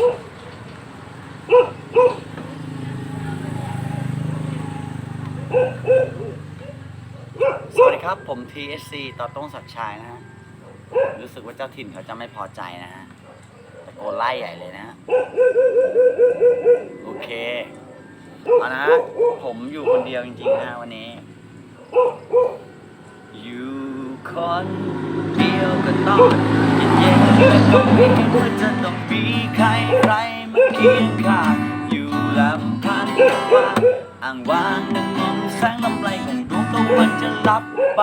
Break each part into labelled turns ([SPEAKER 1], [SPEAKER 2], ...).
[SPEAKER 1] สวัสดีครับ ผม TSC ต่อต้งศักชัยนะฮะ รู้สึกว่าเจ้าถิ่นเขาจะไม่พอใจนะฮะตะโกนไล่ใหญ่เลยนะฮะ โอเคเอานะฮะ ผมอยู่คนเดียวจริงๆนะฮะวันนี้ อยู่คนเดียวก็ต้องเย็นๆและก็ไม่เห็นว่าจะต้องมี ใครใครมาเคียงข้างอยู่ลำพังว่าอ่างว่างนั่งมองแสงลำไรของดวงตะวันจะลับไป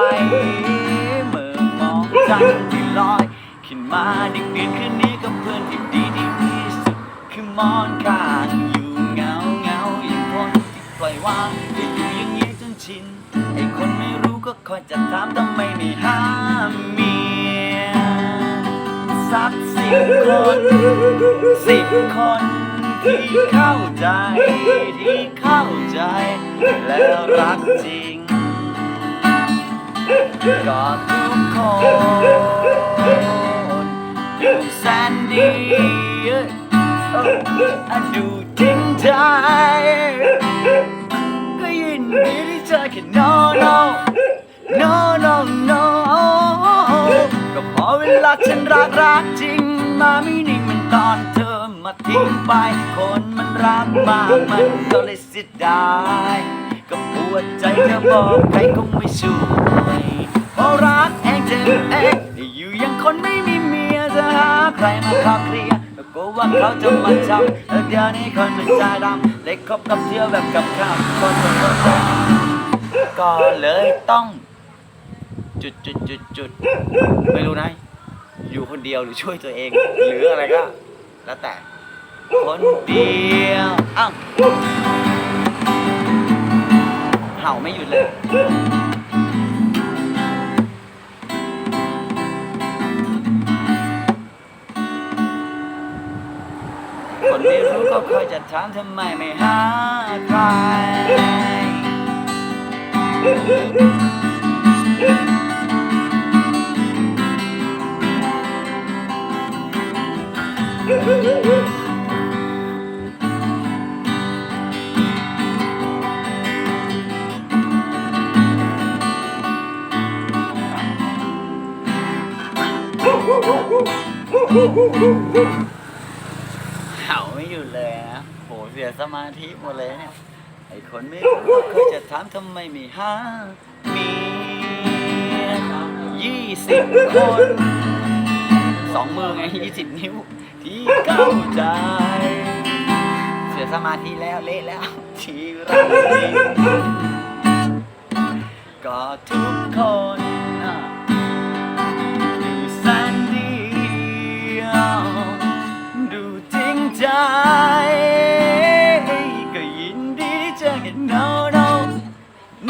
[SPEAKER 1] เมื่อมองจันทร์ที่ลอย ขึ้นมาดึกดื่นคืนนี้กับเพื่อนที่ดีที่ที่สุดคือมอนข้างอยู่เงาเงาอย่างคนที่ปล่อยวางจะอยู่อย่างนี้จนชินไอ้คนไม่รู้ก็คอยจะถามทำไมไม่ห้า สิบคนสิบคนที่เข้าใจ ที่เข้าใจ แล้วรักจริงก็ทุกคนดูแสนดีเอออดูจริงใจก็ยินดีที่เจอแค่ no no no no no ก็พอเวลาฉันรักรัก ทิ้งไป คนมันรักมากมันก็เลยเสียดายก็ปวดใจเธอบอกใครคงไม่ช่วยเพราะรักเองเจ็บเองอยู่ยังคนไม่มีเมียจะหาใครมาขอเคลียร์ก็กลัวว่าเขาจะมาจำแล้วเดี๋ยวนี้คนมันใจดำเลยคบกับเที่ยวแบบกับข้าวคนคนคนใจก็เลยต้อง จุดจุดจุดจุดไม่รู้นะอยู่คนเดียวหรือช่วยตัวเอง หรืออะไรก็ แล้วแต่ คนเดียวอ้าวเห่าไม่หยุดเลย คนไม่รู้ก็คอยจะถามทำไมไม่หาใคร เห่าไม่หยุดเลยนะโหเสียสมาธิหมดเลยเนี่ย ไอคนไม่รู้ก็เคยจะถามทำไมไม่หามียี่สิบคนสองมือไงยี่สิบนิ้ว ที่เข้าใจ เสียสมาธิแล้วเละแล้ว ที่รักก็ทุก ก็ยินดีที่เจอกัน no no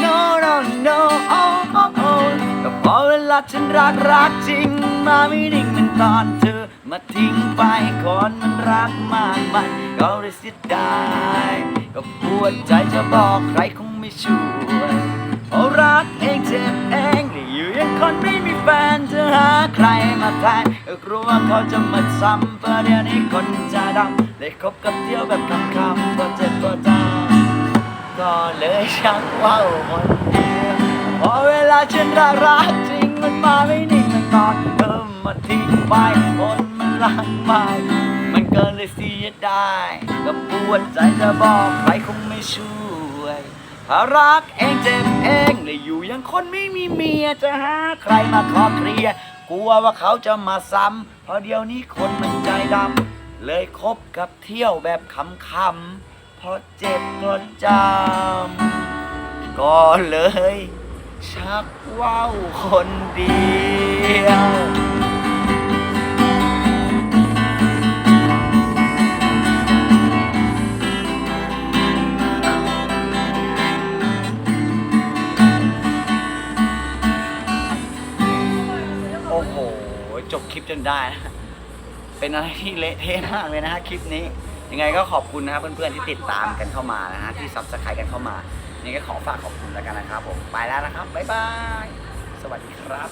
[SPEAKER 1] no no no oh oh oh ก็พอเวลาฉันรักรักจริง มาไม่นิ่งเหมือนตอนเธอ มาทิ้งไปคนมันรักมากมันก็เลยเสียดายก็ปวดใจจะบอกใครคงไม่ช่วยเพราะรักเองเจ็บเองหรืออยู่อยังคนไม่มีแฟนจะหาใครมาแทนก็กลัวเขาจะมาซ้ำเพราะเดี๋ยวนี้คนจะดำ เลยคบกับเที่ยวแบบคำคำก็เจ็บก็จำก็เลยชักว่าวคนเดียวพอเวลาฉันรักจริงมันมาไม่นิ่งมันตอนเธอมาทิ้งไปคนมันรักมากมันเก็เลยเสียดายก็ปวดใจจะบอกใครคงไม่ช่วยถ้ารักเองเจ็บเองเลยอยู่อยังคนไม่มีเมียจะหาใครมาขอเคลียร์กลัวว่าเขาจะมาซ้ำเพราะเดี๋ยวนี้คนมันใจดำ เลยคบกับเที่ยวแบบคำๆเพราะเจ็บเพราะจำก็เลย ชักว่าวคนเดียวโอ้โหจบคลิปจนได้นะ เป็นอะไรที่เละเทะมากเลยนะฮะคลิปนี้ ยังไงก็ขอบคุณนะครับเพื่อนๆที่ติดตามกันเข้ามานะฮะที่ซับสไครต์กันเข้ามายังไงก็ขอฝากขอบคุณแล้วกันนะครับผมไปแล้วนะครับบ๊ายบายสวัสดีครับ